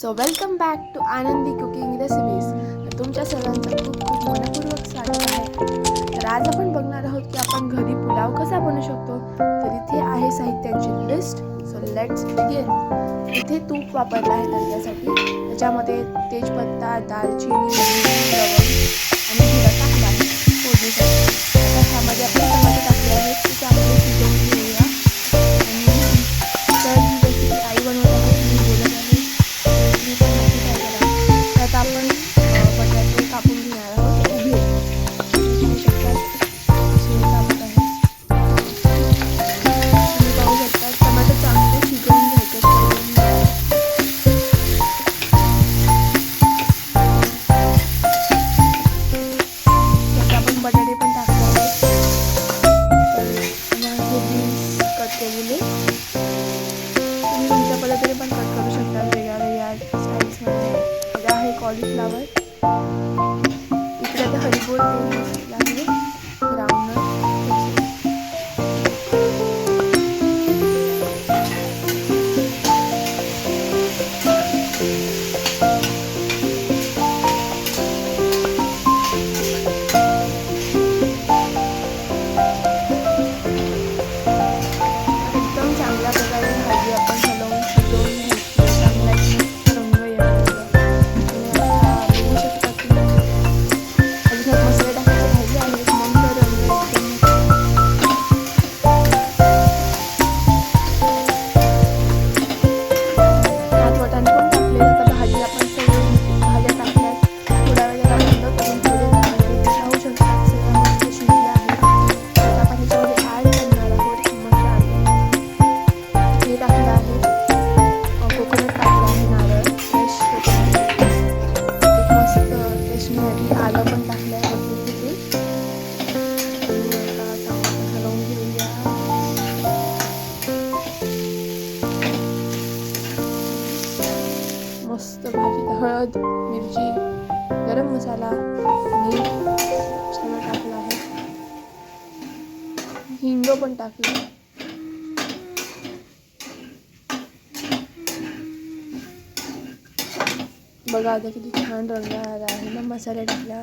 So welcome back to Anandi cooking recipes तर तुमच्या सर्वांचं खूप खूप मनपूर्वक स्वागत आहे. तर आज आपण बघणार आहोत की आपण घरी पुलाव कसा बनवू शकतो? तर इथे आहे साहित्यांची लिस्ट सो लेट्स बिगिन इथे तूप वापरलं आहे तडक्यासाठी त्याच्यामध्ये तेजपत्ता दालचिनी लवंग आहेत कट केलेले. तुम्ही तुमच्या पद्धतीने पण कट करू शकता वेगळ्या वेगळ्या स्टाईल्समध्ये इकडे आहे कॉलीफ्लावर इकडे आता हरिबोल तेल आहे हळद मिरची गरम मसाला मीठ सगळं टाकलं आहे. हिंग पण टाकलं. बघा आता किती छान रंग आला आहे. ना मसाले टाकला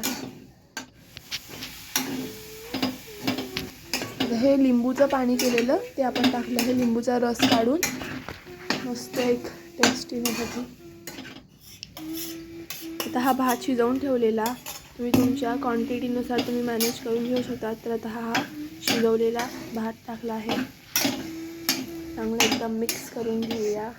आता हे लिंबूचं पाणी केलेलं ते आपण टाकलं. हे लिंबूचा रस काढून मस्त एक टेस्टी होण्यासाठी आता हा भात शिजवून ठेवलेला. तुम्ही तुमच्या क्वांटिटीनुसार तुम्ही मॅनेज करून घेऊ शकता. तर आता हा शिजवलेला भात टाकला आहे. चांगला एकदम मिक्स करून घेऊया.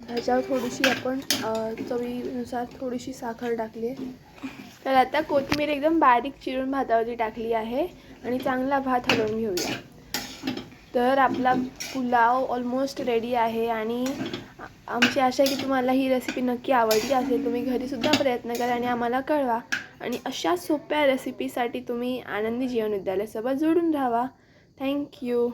ह्याच्यावर थोडीशी आपण चवीनुसार थोडीशी साखर टाकली आहे. तर आता कोथिंबीर एकदम बारीक चिरून भातावरती टाकली आहे आणि चांगला भात हलवून घेऊया. तर आपला पुलाव ऑलमोस्ट रेडी आहे आणि आमची आशा आहे की तुम्हाला ही रेसिपी नक्की आवडली असेल तुम्ही घरीसुद्धा प्रयत्न करा आणि आम्हाला कळवा आणि अशा सोप्या रेसिपीसाठी तुम्ही आनंदी जीवन विद्यालयासोबत जोडून राहा थँक्यू